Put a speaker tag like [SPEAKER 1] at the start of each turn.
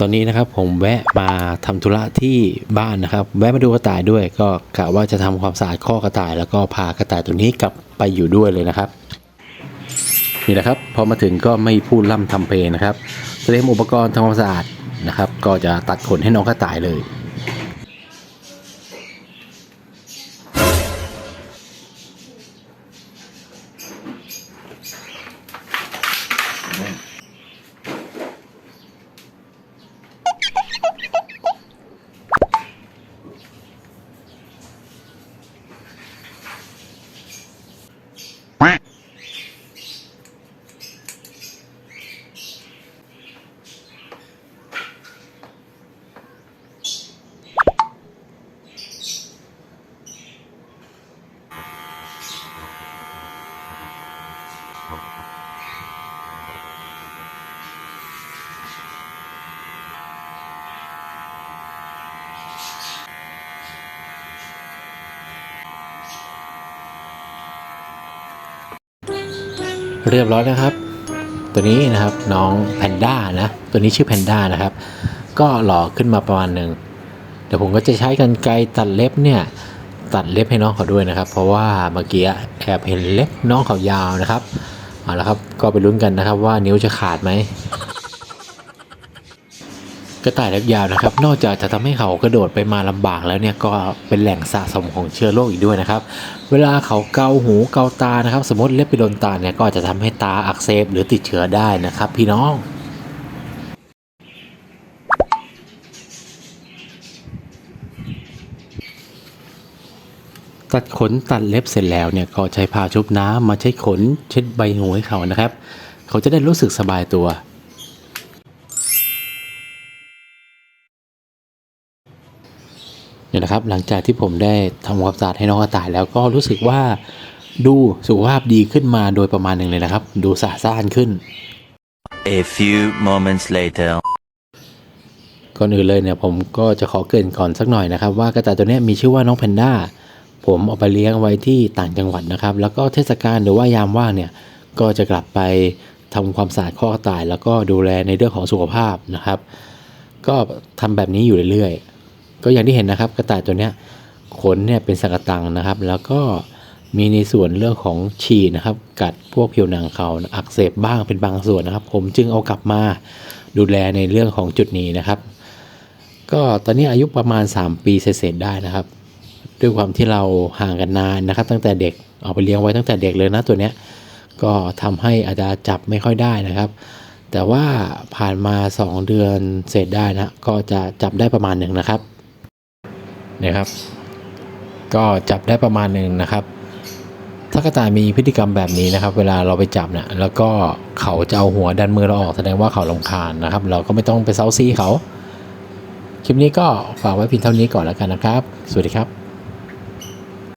[SPEAKER 1] ตอนนี้นะครับผมแวะมาทำธุระที่บ้านนะครับ แวะมาดูกระต่ายด้วย ก็กะว่าจะทำความสะอาดข้อกระต่าย แล้วก็พากระต่ายตัวนี้กลับไปอยู่ด้วยเลยนะครับนี่แหละครับพอมาถึงก็ไม่พูดล่ำทำเพลงนะครับเตรียมอุปกรณ์ทำความสะอาดนะครับ ก็จะตัดขนให้น้องกระต่ายเลย เรียบร้อยแล้วครับ ตัวนี้นะครับน้องแพนด้านะ ตัวนี้ชื่อแพนด้านะครับ ก็หล่อขึ้นมาประมาณหนึ่งเดี๋ยวผมก็จะใช้กันไกรตัดเล็บเนี่ยตัดเล็บให้น้องเขาด้วยนะครับ เพราะว่าเมื่อกี้แอบเห็นเล็บน้องเขายาวนะครับเอาละครับก็ไปลุ้นกันนะครับว่านิ้วจะขาดไหม กระต่ายเล็บยาวนะครับ นอกจากจะทำให้เขากระโดดไปมาลำบากแล้วเนี่ยก็เป็นแหล่งสะสมของเชื้อโรคอีกด้วยนะครับ เวลาเขาเกาหูเกาตานะครับ สมมติเล็บไปโดนตาเนี่ยก็อาจจะทำให้ตาอักเสบหรือติดเชื้อได้นะครับ พี่น้องตัดขนตัดเล็บเสร็จแล้วเนี่ยก็ใช้ผ้าชุบน้ำมาใช้ขนเช็ดใบหูให้เขานะครับ เขาจะได้รู้สึกสบายตัว เนี่ยนะครับหลังจากที่ผมได้ทำความสะอาดให้น้องกระต่ายแล้วก็รู้สึกว่าดูสุขภาพดีขึ้นมาโดยประมาณหนึ่งเลยนะครับ ดูสะซ่านขึ้น
[SPEAKER 2] A few moments later.
[SPEAKER 1] ก่อนอื่นเลยเนี่ยผมก็จะขอเกรินก่อนสักหน่อยนะครับ ว่ากระต่ายตัวเนี้ยมีชื่อว่าน้องแพนด้าผมเอาไปเลี้ยงไว้ที่ต่างจังหวัดนะครับ แล้วก็เทศกาลหรือว่ายามว่างเนี่ยก็จะกลับไปทำความสะอาดข้อกระต่าย แล้วก็ดูแลในเรื่องของสุขภาพนะครับ ก็ทำแบบนี้อยู่เรื่อยๆ ก็อย่างที่เห็นนะครับกระต่ายตัวเนี้ยขนเนี่ยเป็นสังกตังนะครับ แล้วก็มีในส่วนเรื่องของฉี่นะครับ กัดพวกผิวหนังเขาอักเสบบ้างเป็นบางส่วนนะครับ ผมจึงเอากลับมาดูแลในเรื่องของจุดนี้นะครับ ก็ตอนนี้อายุประมาณ 3 ปีเศษได้นะครับ ด้วยความที่เราห่างกันนานนะครับ ตั้งแต่เด็กเอาไปเลี้ยงไว้ตั้งแต่เด็กเลยนะตัวเนี้ยก็ทำให้อาจจะจับไม่ค่อยได้นะครับ แต่ว่าผ่านมา 2 เดือนเสร็จได้นะก็จะจับได้ประมาณหนึ่งนะครับ นะครับ ก็จับได้ประมาณหนึ่งนะครับถ้ากระต่ายมีพฤติกรรมแบบนี้นะครับ เวลาเราไปจับเนะแล้วก็เขาจะเอาหัวดันมือเราออกแสดงว่าเขาลำคาญนะครับ เราก็ไม่ต้องไปเซาซีเขา คลิปนี้ก็ฝากไว้เพียงเท่านี้ก่อนแล้วกันนะครับ สวัสดีครับ